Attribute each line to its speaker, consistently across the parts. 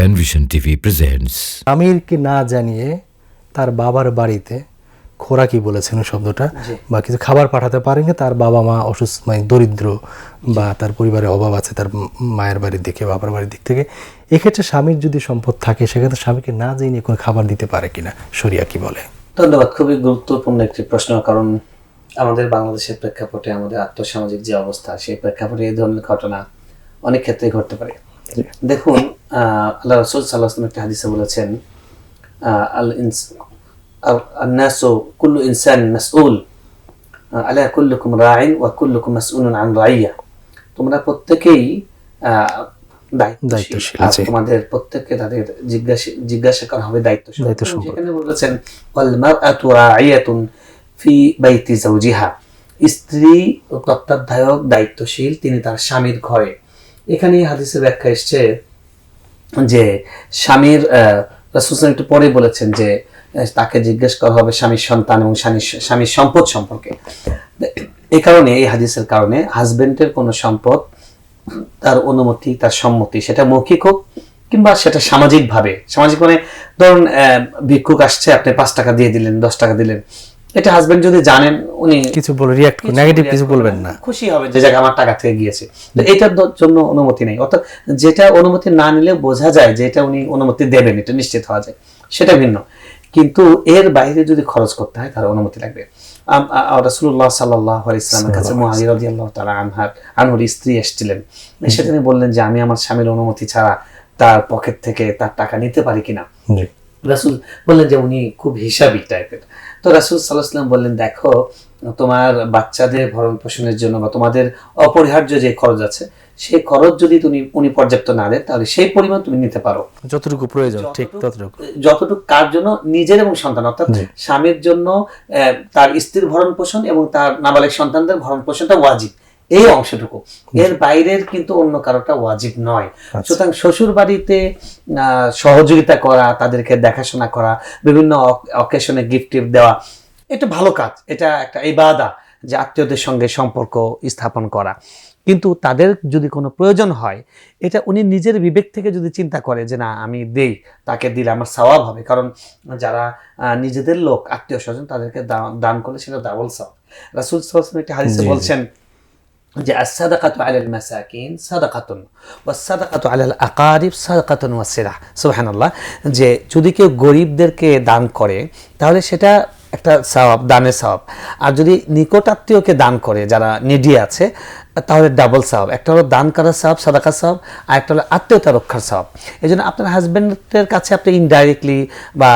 Speaker 1: Penvision TV presents
Speaker 2: আমিরকে না জানিয়ে তার বাবার বাড়িতে খোরাকি বলেছেন ওই শব্দটা। বা কিছু খাবার পাঠাতে পারেনি তার বাবা মা অসুস্থ মানে দরিদ্র বা তার পরিবারে অভাব আছে তার মায়ের বাড়ির দিকে বাবার বাড়ির দিক থেকে। এক্ষেত্রে স্বামীর যদি সম্পদ থাকে সেক্ষেত্রে স্বামীকে না জানিয়ে কোনো খাবার দিতে পারে কিনা শরিয়া কি বলে?
Speaker 3: ধন্যবাদ খুবই গুরুত্বপূর্ণ একটি প্রশ্ন কারণ আমাদের বাংলাদেশের প্রেক্ষাপটে আমাদের আর্থসামাজিক যে অবস্থা সেই প্রেক্ষাপটে এই ধরনের ঘটনা অনেক ক্ষেত্রে ঘটতে পারে। দেখুন আল্লাহ রসুল সাল্লাহ আসলাম একটা হাদিসে বলেছেন আল ইনসান মাসউল আলা কুল্লুকুম রাইন ওয়া কুল্লুকুম মাসউলুন আন রাইয়া। তোমরা প্রত্যেকেই দায়িত্বশীল। তোমাদের প্রত্যেককে তাদের জিজ্ঞাসা জিজ্ঞাসা করা হবে দায়িত্বশীল।
Speaker 2: দায়িত্ব
Speaker 3: সেখানে বলেছেন ওয়াল মারআতু রাইয়াতুন ফি বাইতি জাওজিহা স্ত্রী তত্ত্বাবধায়ক দায়িত্বশীল তিনি তার স্বামীর ঘরে। এখানে হাদিসের ব্যাখ্যা এসছে যে স্বামীর রাসুল একটু পরে বলেছেন যে তাকে জিজ্ঞেস করা হবে স্বামীর সন্তান এবং স্বামীর স্বামীর সম্পদ সম্পর্কে। এই কারণে, এই হাদিসের কারণে হাজবেন্ডের কোনো সম্পদ, তার অনুমতি, তার সম্মতি সেটা মৌখিক হোক কিংবা সেটা সামাজিকভাবে। সামাজিক মানে ধরুন ভিক্ষুক আসছে, আপনি পাঁচ টাকা দিয়ে দিলেন, দশ টাকা দিলেন এটা হাজবেন্ড যদি জানেন উনি
Speaker 2: কিছু বলে রিয়াক্ট নেগেটিভ কিছু বলবেন না।
Speaker 3: খুশি হবে যে জায়গায় আমার টাকা থেকে গিয়েছে। তো এটার জন্য অনুমতি নেই। অর্থাৎ যেটা অনুমতি না নিলে বোঝা যায় যে এটা উনি অনুমতি দেবেন এটা নিশ্চিত হওয়া যায়। সেটা ভিন্ন। কিন্তু এর বাইরে যদি খরচ করতে হয় তার অনুমতি লাগবে। সাল্লাল্লাহু আলাইহি ইসলামের কাছে মুআবিয়া রাদিয়াল্লাহু তাআলা আনহার আনহুর স্ত্রী এসেছিলেন। এসে তিনি বললেন যে আমি আমার স্বামীর অনুমতি ছাড়া তার পকেট থেকে তার টাকা নিতে পারি কিনা? রাসুল বললেন যে উনি খুব হিসাবি টাইপের। তো রাসুল সাল্লাহাম বললেন দেখো তোমার বাচ্চাদের ভরণ পোষণের জন্য বা তোমাদের অপরিহার্য যে খরচ আছে সেই খরচ যদি তুমি উনি পর্যাপ্ত না দেন তাহলে সেই পরিমাণ তুমি নিতে পারো।
Speaker 2: যতটুকু প্রয়োজন ঠিক ততটুকু।
Speaker 3: যতটুকু কার জন্য? নিজের এবং সন্তান অর্থাৎ স্বামীর জন্য তার স্ত্রীর ভরণ পোষণ এবং তার নাবালিক সন্তানদের ভরণ পোষণটা ওয়াজিব। এই অংশটুকু। এর বাইরের কিন্তু অন্য কারোটা ওয়াজিব নয়।
Speaker 2: আচ্ছা।
Speaker 3: সুতরাং শ্বশুর বাড়িতে সহযোগিতা করা তাদেরকে দেখাশোনা করা বিভিন্ন অকেশনে গিফট টিফট দেওয়া এটা ভালো কাজ। এটা একটা ইবাদা যে আত্মীয়দের সঙ্গে সম্পর্ক স্থাপন করা। কিন্তু তাদের যদি কোনো প্রয়োজন হয় এটা উনি নিজের বিবেক থেকে যদি চিন্তা করে যে না আমি দেই তাকে দিলে আমার সওয়াব হবে। কারণ যারা আহ, নিজেদের লোক আত্মীয় স্বজন তাদেরকে দান করলে সেটা ডাবল সওয়াব। রাসূল আলাইহি ওয়াসাল্লাম হাদিসে। বলছেন যে আসাদাকাতু আলাল মাসাকিন সাদাকাতুন ওয়াসাদাকাতু আলাল আকারিব সাদাকাতুন ওয়াসিরা সুবহানাল্লাহ, যে যদি কেউ গরিবদেরকে দান করে, তাহলে সেটা একটা সওয়াব, দানের সওয়াব। আর যদি নিকট আত্মীয়কে দান করে, যারা নিডি আছে তাহলে ডাবল সওয়াব একটা হলো দান করার সওয়াব সাদাকা সওয়াব আর একটা হলো আত্মীয়তা রক্ষার সওয়াব এই জন্য আপনার হাজব্যান্ডের কাছে আপনি ইনডাইরেক্টলি বা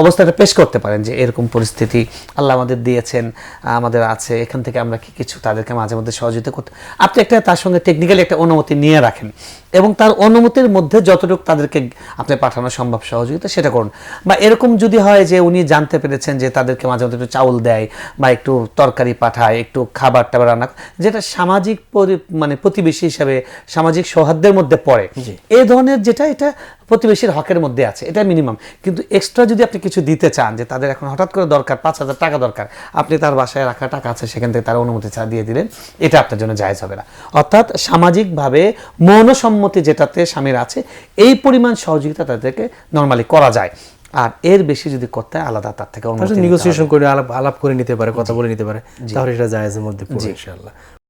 Speaker 3: অবস্থাটা পেশ করতে পারেন যে এরকম পরিস্থিতি আল্লাহ আমাদের দিয়েছেন, আমাদের আছে, এখান থেকে আমরা কি কিছু তাদেরকে মাঝে মধ্যে সহযোগিতা করতে আপনি একটা তার সঙ্গে টেকনিক্যালি একটা অনুমতি নিয়ে রাখেন এবং তার অনুমতির মধ্যে যতটুকু তাদেরকে আপনি পাঠানো সম্ভব সহযোগিতা সেটা করুন। বা এরকম যদি হয় যে উনি জানতে পেরেছেন যে তাদেরকে মাঝে মধ্যে একটু চাউল দেয় বা একটু তরকারি পাঠায়, একটু খাবার টাবার রান্না যেটা সামাজিক পরি- মানে প্রতিবেশী হিসাবে সামাজিক সৌহার্দ্যের মধ্যে পড়ে। এই ধরনের যেটা এটা প্রতিবেশীর হকের মধ্যে আছে এটা মিনিমাম কিন্তু এক্সট্রা যদি আপনি কিছু দিতে চান যে তাদের এখন হঠাৎ করে দরকার পাঁচ হাজার টাকা দরকার আপনি তার বাসায় রাখা টাকা আছে সেখান থেকে তার অনুমতি চা দিয়ে দিলেন এটা আপনার জন্য জায়জ হবে না। অর্থাৎ সামাজিকভাবে মৌন সম্মতি যেটাতে স্বামীর আছে এই পরিমাণ সহযোগিতা তাদেরকে নর্মালি করা যায়। আর এর বেশি যদি করতে হয় আলাদা তার থেকে
Speaker 2: নেগোসিয়েশন করে আলাপ আলাপ করে নিতে পারে কথা বলে নিতে পারে তাহলে এটা জায়েজের মধ্যে পড়ে ইনশাআল্লাহ।